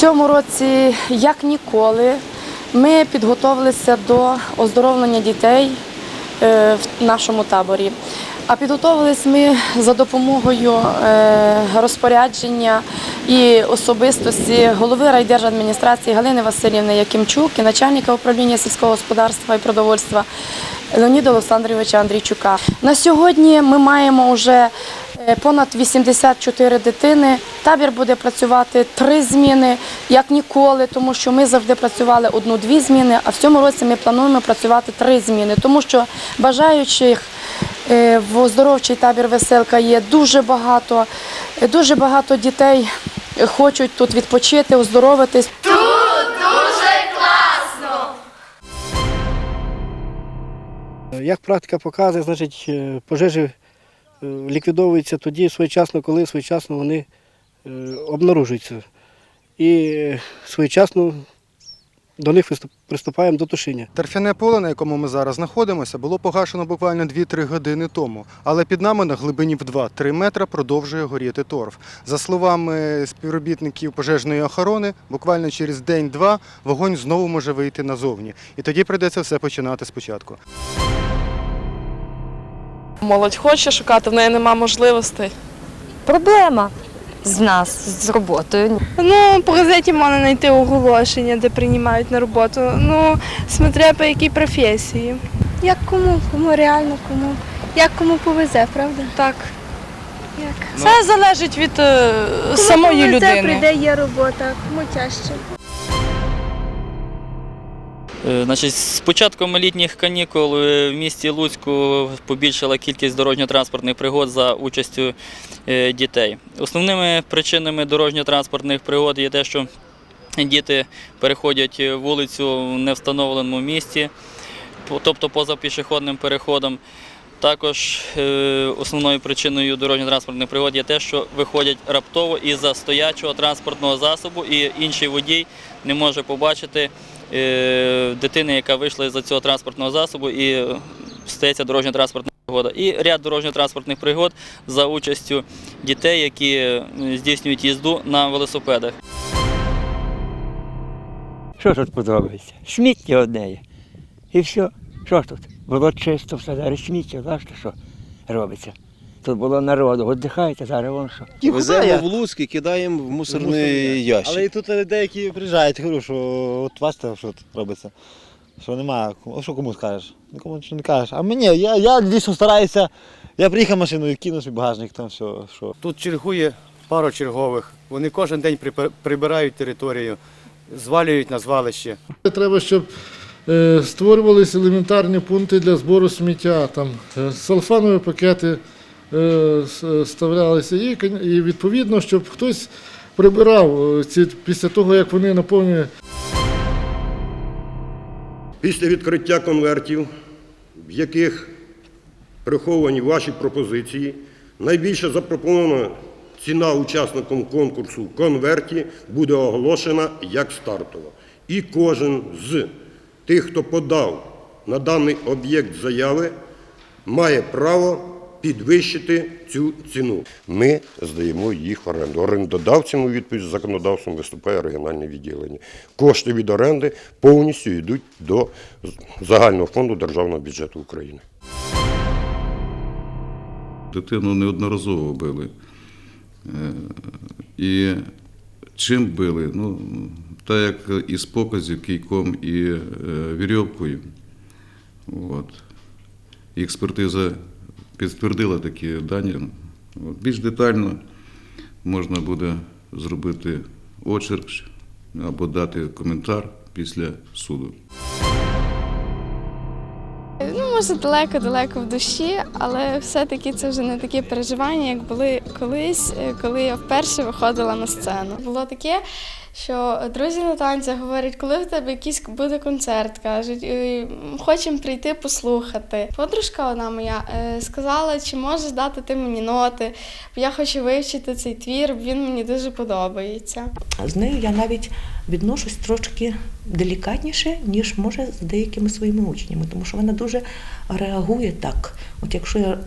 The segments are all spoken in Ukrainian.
цьому році, як ніколи, ми підготовилися до оздоровлення дітей е, в нашому таборі. А підготовились ми за допомогою е, розпорядження і особистості голови райдержадміністрації Галини Васильівни Якимчук і начальника управління сільського господарства і продовольства Леоніда Олександровича Андрійчука. На сьогодні ми маємо вже понад 84 дитини. Табір буде працювати три зміни, як ніколи, тому що ми завжди працювали одну-дві зміни, а в цьому році ми плануємо працювати три зміни, тому що бажаючих е, в оздоровчий табір веселка є дуже багато. Е, Дуже багато дітей е, хочуть тут відпочити, оздоровитись. Як практика показує, значить е, пожежі е, ліквідовуються тоді своєчасно, коли своєчасно вони е, обнаружуються. І е, своєчасно до них приступаємо до тушіння. Торфяне поле, на якому ми зараз знаходимося, було погашено буквально 2-3 години тому. Але під нами на глибині в 2-3 метри продовжує горіти торф. За словами співробітників пожежної охорони, буквально через день-два вогонь знову може вийти назовні. І тоді прийдеться все починати спочатку. Молодь хоче шукати, в неї нема можливостей. Проблема з нас з роботою. Ну, по газеті можна знайти оголошення, де приймають на роботу. Ну, смотря по якій професії. Як кому, кому реально, кому. Як кому повезе, правда? Так. Як? Це залежить від е, Кому самої повезе, людини. прийде є робота, кому тяжче. Е, Значить, з початком літніх канікул е, в місті Луцьку побільшала кількість дорожньо-транспортних пригод за участю е, дітей. Основними причинами дорожньо-транспортних пригод є те, що діти переходять вулицю в невстановленому місці, тобто поза пішохідним переходом. Також основною причиною дорожньо-транспортних пригод є те, що виходять раптово із-за стоячого транспортного засобу, і інший водій не може побачити дитини, яка вийшла з цього транспортного засобу, і е, стається дорожньо-транспортна пригода. І ряд дорожньо-транспортних пригод за участю дітей, які е, здійснюють їзду на велосипедах. Що тут подобається? Сміття одне є. І все. Що ж тут? Було чисто все, зараз сміття, бачите, що робиться. Тут було народу, віддихайте, зараз вон що. Веземо в Луцьк і кидаємо в мусорний ящик. Але і тут деякі приїжджають, говорю, що от бачите, що тут робиться. Що немає, а що кому скажеш? Нікому нічого не кажеш. А мені, я, я дійсно стараюся. Я приїхав машиною, кинув свій багажник, там все. Що. Тут чергує пару чергових. Вони кожен день прибирають територію, звалюють на звалище. Треба, щоб е, створювалися елементарні пункти для збору сміття. Там е, салфанові пакети ставлялися, і, відповідно, щоб хтось прибирав е, ці після того, як вони наповнюють. Після відкриття конвертів, в яких приховані ваші пропозиції, найбільша запропонована ціна учасникам конкурсу в конверті буде оголошена як стартова. І кожен з тих, хто подав на даний об'єкт заяви, має право підвищити цю ціну. Ми здаємо їх в оренду. Орендодавцем у відповідь законодавством виступає регіональне відділення. Кошти від оренди повністю йдуть до загального фонду державного бюджету України. Дитину неодноразово били. Е, І чим били? Ну, так як із показів кійком і е, вірьовкою. От. Експертиза підтвердила такі дані. Більш детально можна буде зробити очерк або дати коментар після суду. Може, далеко-далеко в душі, але все-таки це вже не такі переживання, як були колись, е, коли я вперше виходила на сцену. Було таке, що друзі на танцях говорять, коли в тебе якийсь буде концерт, кажуть, «Е, хочемо прийти послухати. Подружка одна моя е, сказала, чи можеш дати ти мені ноти, бо я хочу вивчити цей твір, він мені дуже подобається. З нею я навіть відношусь трошки делікатніше, ніж може з деякими своїми учнями, тому що вона дуже реагує так. От якщо я,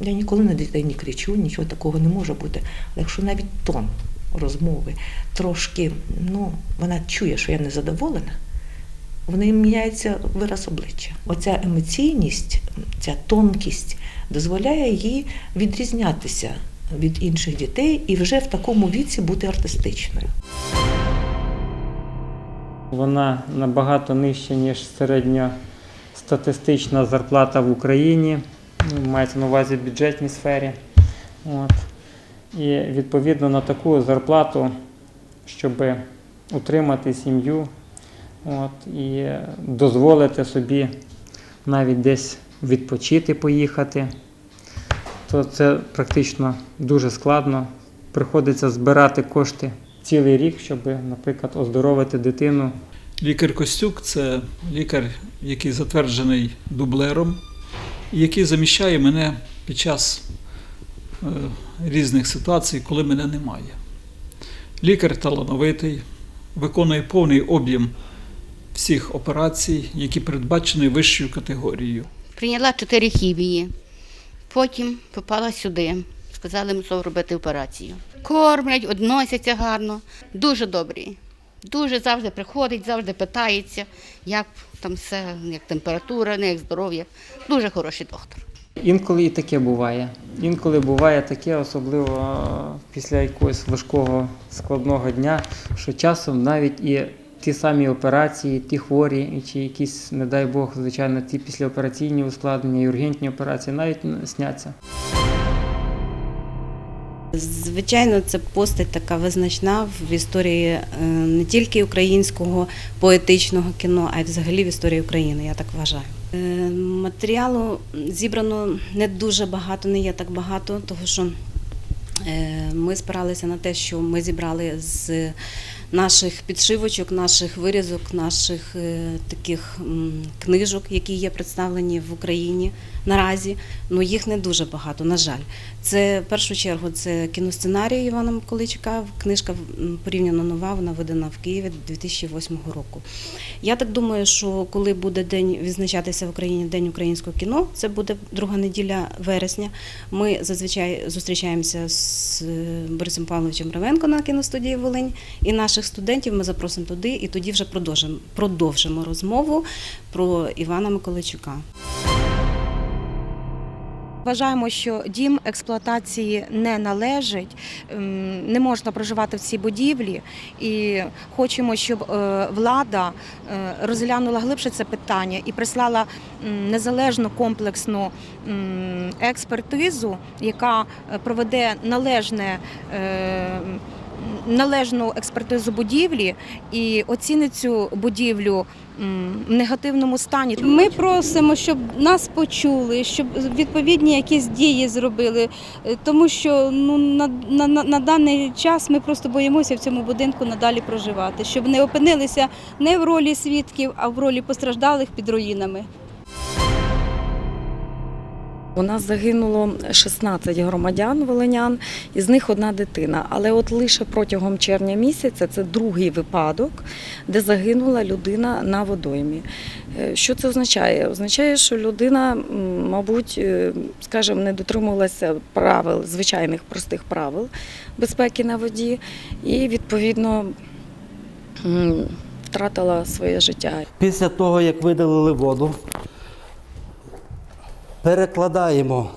я ніколи на дітей не кричу, нічого такого не може бути. Але якщо навіть тон розмови трошки, ну, вона чує, що я не задоволена, в неї міняється вираз обличчя. Оця емоційність, ця тонкість дозволяє їй відрізнятися від інших дітей і вже в такому віці бути артистичною. Вона набагато нижча, ніж середньостатистична зарплата в Україні, ну, мається на увазі в бюджетній сфері. От. І відповідно на таку зарплату, щоб утримати сім'ю от, і дозволити собі навіть десь відпочити, поїхати, то це практично дуже складно. Приходиться збирати кошти цілий рік, щоб, наприклад, оздоровити дитину. Лікар Костюк це лікар, який затверджений дублером, і який заміщає мене під час е, різних ситуацій, коли мене немає. Лікар талановитий, виконує повний об'єм всіх операцій, які передбачені вищою категорією. Прийняла чотири хімії, потім попала сюди. Сказали, мусив робити операцію. Кормлять, односяться гарно, дуже добрі. Дуже завжди приходить, завжди питається, як там все, як температура, як здоров'я. Дуже хороший доктор. Інколи і таке буває. Інколи буває таке, особливо після якогось важкого складного дня, що часом навіть і ті самі операції, ті хворі, чи якісь, не дай Бог, звичайно, ті післяопераційні ускладнення і ургентні операції навіть сняться. Звичайно, це постать така визначна в історії е, не тільки українського поетичного кіно, а й взагалі в історії України, я так вважаю. Е, Матеріалу зібрано не дуже багато, не є так багато, тому що е, ми спиралися на те, що ми зібрали з наших підшивочок, наших вирізок, наших таких книжок, які є представлені в Україні наразі. Ну їх не дуже багато, на жаль. Це в першу чергу це кіносценарій Івана Миколайчука. Книжка порівняно нова, вона видана в Києві 2008 року. Я так думаю, що коли буде день відзначатися в Україні День українського кіно, це буде друга неділя вересня. Ми зазвичай зустрічаємося з е, Борисом Павловичем Ревенко на кіностудії Волинь і наших студентів ми запросимо туди, і тоді вже продовжимо, продовжимо розмову про Івана Миколайчука. Вважаємо, що дім експлуатації не належить, ем, не можна проживати в цій будівлі, і хочемо, щоб е, влада е, розглянула глибше це питання і прислала незалежну комплексну експертизу, яка е, проведе належне. Належну експертизу будівлі і оцінить цю будівлю в негативному стані. Ми просимо, щоб нас почули, щоб відповідні якісь дії зробили, е, тому що ну на, на- на даний час ми просто боїмося в цьому будинку надалі проживати, щоб не опинилися не в ролі свідків, а в ролі постраждалих під руїнами. У нас загинуло 16 громадян волинян, із них одна дитина. Але от лише протягом червня місяця це другий випадок, де загинула людина на водоймі. Е, Що це означає? Означає, що людина, мабуть, е, скажімо, не дотримувалася правил, звичайних простих правил безпеки на воді, і відповідно втратила своє життя. Після того, як видалили воду, перекладаємо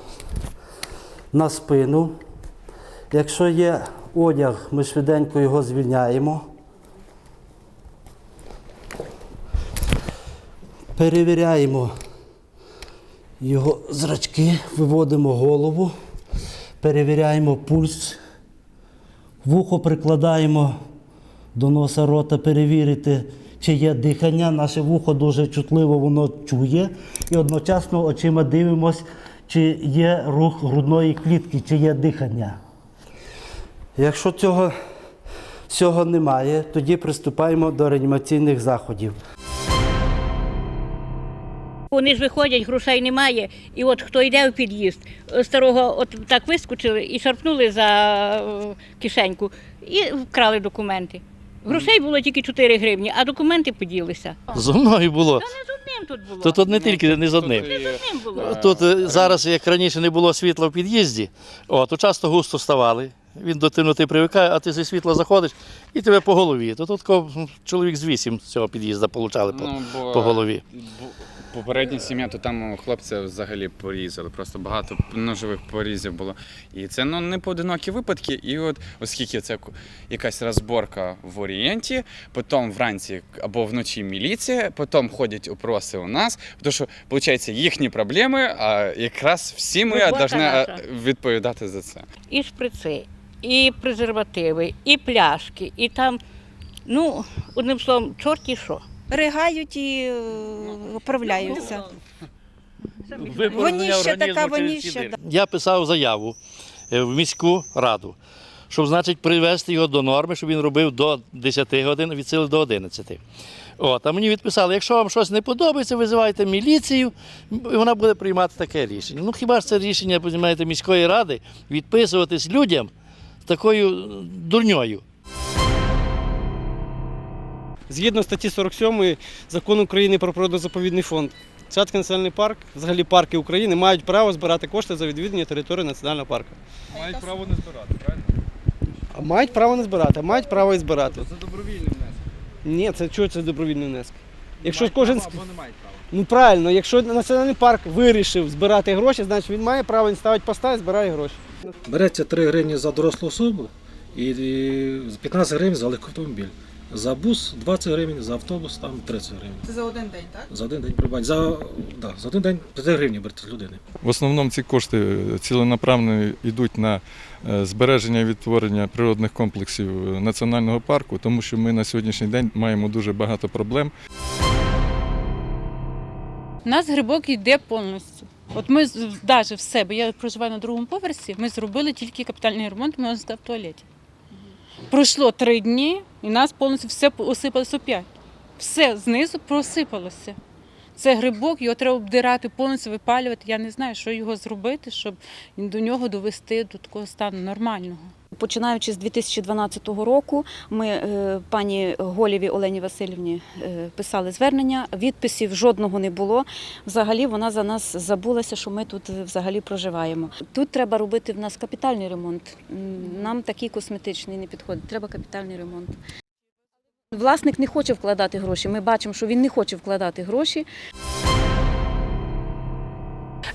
на спину. Якщо є одяг, ми швиденько його звільняємо. Перевіряємо його зрачки, виводимо голову, перевіряємо пульс, вухо прикладаємо до носа рота перевірити, чи є дихання. Наше вухо дуже чутливо воно чує. І одночасно очима дивимось, чи є рух грудної клітки, чи є дихання. Якщо цього всього немає, тоді приступаємо до реанімаційних заходів. Вони ж виходять, грошей немає. І от хто йде в під'їзд, старого от так вискочили і шарпнули за е, кишеньку і вкрали документи. Грошей було тільки 4 гривні, а документи поділися. Зо мною було. Та не з одним тут було. То тут не тільки не з одним. Не з одним було. Тут е, зараз, як раніше не було світла в під'їзді, о, то часто густо ставали. він до темноти привикає, а ти зі світла заходиш і тебе по голові. То тут чоловік з вісім з цього під'їзду получали по, Ну, бо- по голові. бо- Попередня сім'я, то там хлопця взагалі порізали. Просто багато ножових порізів було. І це ну не поодинокі випадки. І от оскільки це якась розборка в Орієнті, потім вранці або вночі міліція, потім ходять опроси у нас. Тому що, виходить, їхні проблеми, а якраз всі ми повинні відповідати за це. І шприци, і презервативи, і пляшки, і там, ну, одним словом, чорті що. Ригають і е, оправляються. Випорожнення Воніща організму така, воніща, да. Я писав заяву е, в міську раду, щоб, значить, привести його до норми, щоб він робив до 10 годин, від сили до 11. От, а мені відписали, якщо вам щось не подобається, визивайте міліцію, і вона буде приймати таке рішення. Ну хіба ж це рішення, розумієте, міської ради відписуватись людям такою е, дурньою? Згідно статті 47 закону України про природно-заповідний фонд, Цятський національний парк, взагалі парки України, мають право збирати кошти за відвідування території національного парку. Мають право не збирати, правильно? А мають право не збирати, а мають право і збирати. Це добровільний внесок. Ні, це чого це добровільний внесок? Якщо кожен з- або не мають права. ну правильно, якщо національний парк вирішив збирати гроші, значить він має право він ставить поста і збирає гроші. Береться 3 гривні за дорослу особу і і 15 гривень за легкий автомобіль. За бус 20 гривень, за автобус там 30 гривень. Це за один день, так? За один день придбання. За, да, за один день 5 гривень берете з людини. В основному ці кошти ціленаправно йдуть на е, збереження і відтворення природних комплексів е, національного парку, тому що ми на сьогоднішній день маємо дуже багато проблем. У нас грибок йде повністю. От ми навіть в себе, я проживаю на другому поверсі, ми зробили тільки капітальний ремонт, ми в туалеті. Пройшло три дні, і нас повністю все осипалося опять. Все знизу просипалося. Це грибок, його треба обдирати, повністю випалювати. Я не знаю, що його зробити, щоб до нього довести до такого стану нормального. Починаючи з 2012 року, ми е, пані Голєві Олені Васильівні е, писали звернення. Відписів жодного не було. Взагалі вона за нас забулася, що ми тут е, взагалі проживаємо. Тут треба робити в нас капітальний ремонт. Нам такий косметичний не підходить. Треба капітальний ремонт. Власник не хоче вкладати гроші. Ми бачимо, що він не хоче вкладати гроші.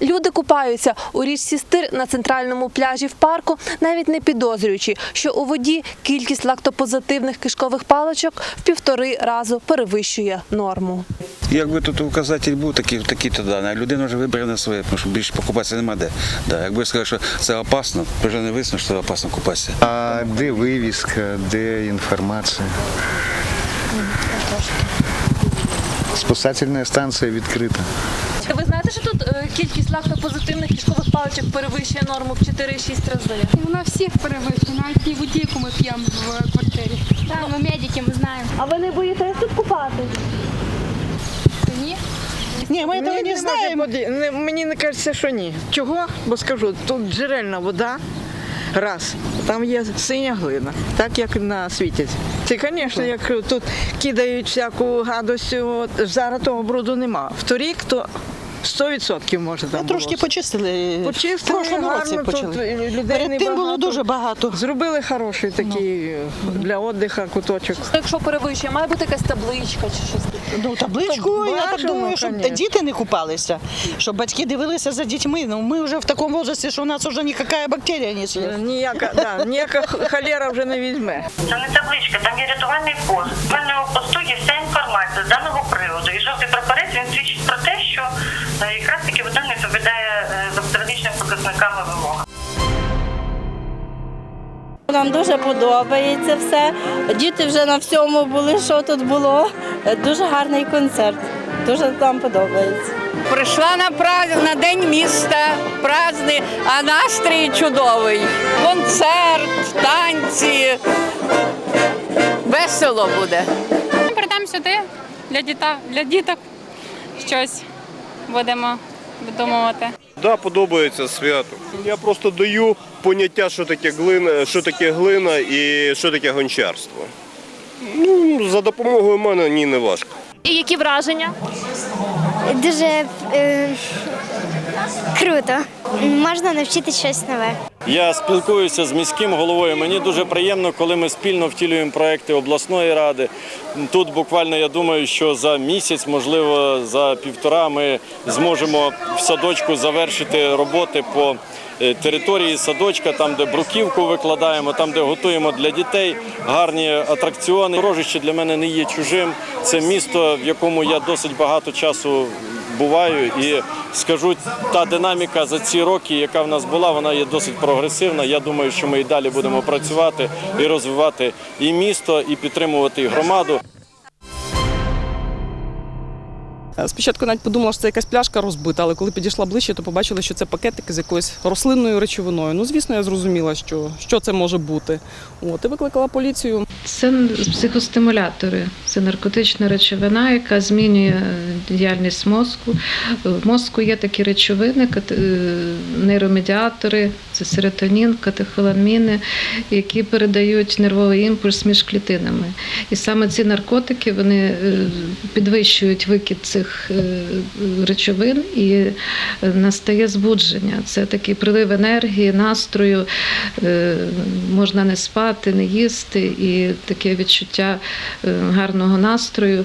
Люди купаються у річці Стир на центральному пляжі в парку, навіть не підозрюючи, що у воді кількість лактопозитивних кишкових паличок в півтори рази перевищує норму. Якби тут указатель був такий, такий то да, людина вже вибере на своє, тому що більше покупатися нема де. Да, якби сказали, що це опасно, то вже не висновок, що це опасно купатися. А де вивіска, де інформація? Спасательна станція відкрита. Ви знаєте, що тут е, кількість лактопозитивних кишкових паличок перевищує норму в 4-6 рази? Вона всіх перевищує, навіть ті воді, яку ми п'ємо в квартирі. Так, ми медики, ми знаємо. А ви не боїтесь тут купатись? Ні. Ні, ми того не знаємо. Мені не кажеться, що ні. Чого? Бо скажу, тут джерельна вода. Раз, там є синя глина, так як на світі. Це, звісно, як тут кидають всяку гадость, от, зараз того бруду нема. Вторік то 100% може там Трошки було. почистили. Почистили, В прошлому році почали. Тут людей Перед тим було дуже багато. Зробили хороший такий для віддиху куточок. Якщо перевищує, має бути якась табличка чи щось таке? Ну, табличку, я так думаю, щоб конечно. діти не купалися, щоб батьки дивилися за дітьми. Ну, ми вже в такому віці, що у нас вже ніяка бактерія не з'їсть. Ніяка, да, ніяка холера вже не візьме. Це не табличка, там є рятувальний пост. В мене посту є вся інформація з даного приводу. І жовтий прапорець він свідчить про те, що е, якраз таки вода не відповідає е, за стратегічними показниками вимог. Нам дуже подобається все. Діти вже на всьому були, що тут було. Дуже гарний концерт. Дуже нам подобається. Прийшла на праздник, на день міста, праздник, а настрій чудовий. Концерт, танці. Весело буде. Прийдемо сюди для, діта, для діток щось будемо видумувати. Да, подобається свято. Я просто даю поняття, що таке глина, що таке глина і що таке гончарство. Ну, за допомогою мене ні, не важко. І які враження? Дуже е, Круто. Можна навчити щось нове. Я спілкуюся з міським головою. Мені дуже приємно, коли ми спільно втілюємо проекти обласної ради. Тут буквально я думаю, що за місяць, можливо, за півтора, ми зможемо в садочку завершити роботи по території садочка, там, де бруківку викладаємо, там, де готуємо для дітей гарні атракціони. Рожище для мене не є чужим. Це місто, в якому я досить багато часу буваю і скажу, та динаміка за ці роки, яка в нас була, вона є досить прогресивна. Я думаю, що ми і далі будемо працювати і розвивати і місто, і підтримувати громаду. Спочатку навіть подумала, що це якась пляшка розбита, але коли підійшла ближче, то побачила, що це пакетики з якоюсь рослинною речовиною. Ну, звісно, я зрозуміла, що, що це може бути. От, і викликала поліцію. Це психостимулятори, це наркотична речовина, яка змінює е, діяльність мозку. В мозку є такі речовини, е, нейромедіатори, це серотонін, катехоламіни, які передають нервовий імпульс між клітинами. І саме ці наркотики вони е, підвищують викид цих е, речовин і е, настає збудження. Це такий прилив енергії, настрою, е, можна не спати, не їсти, і таке відчуття гарного настрою.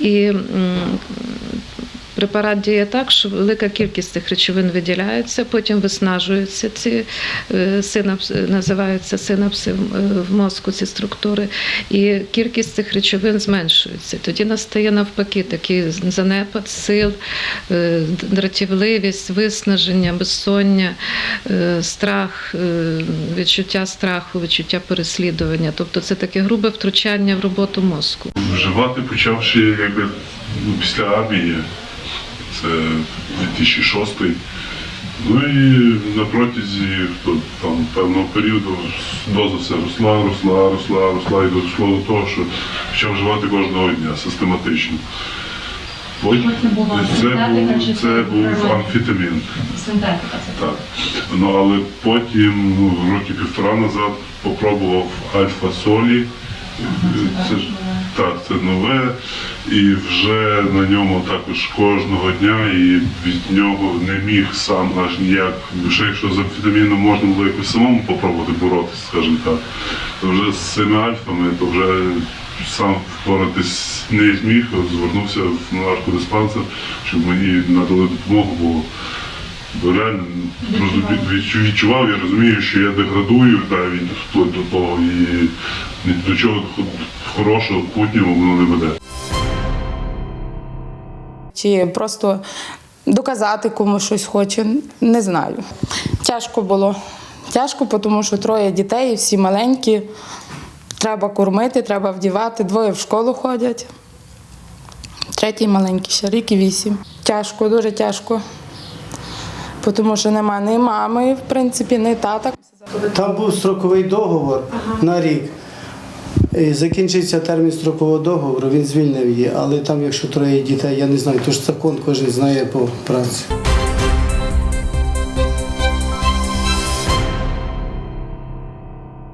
І Препарат діє так, що велика кількість цих речовин виділяється, потім виснажуються ці е, синапси, називаються синапси в- е, мозку, ці структури, і кількість цих речовин зменшується. Тоді настає навпаки такий занепад сил, е, дратівливість, виснаження, безсоння, страх, відчуття страху, відчуття переслідування. Тобто це таке грубе втручання в роботу мозку. Вживати почавши якби ну, після армії, це 2006. Ну і на протязі там, певного періоду доза все росла, росла, росла, росла і дійшло до того, що почав вживати кожного дня систематично. Потім це був, це був амфетамін. Так. Ну, але потім, ну, роки півтора назад, попробував альфа-солі. Це, ж- це нове. І вже на ньому також кожного дня і від нього не міг сам аж ніяк. Ще якщо з амфетаміном можна було якось самому попробувати боротися, скажімо так, то вже з цими альфами, то вже сам впоратись не зміг, звернувся в наркодиспансер, щоб мені надали допомогу, бо Бо реально відчу- відчував, я розумію, що я деградую та, від вплоть до того і ні до чого хорошого, путнього воно не веде. Чи просто доказати комусь щось хоче, не знаю. Тяжко було. Тяжко, тому що троє дітей, всі маленькі. Треба кормити, треба вдівати, двоє в школу ходять. Третій маленький ще рік і вісім. Тяжко, дуже тяжко. Тому що нема ні мами, в принципі, ні тата. Там був строковий договор на рік. І закінчиться термін строкового договору, він звільнив її. Але там, якщо троє дітей, я не знаю, то ж закон кожен знає по праці.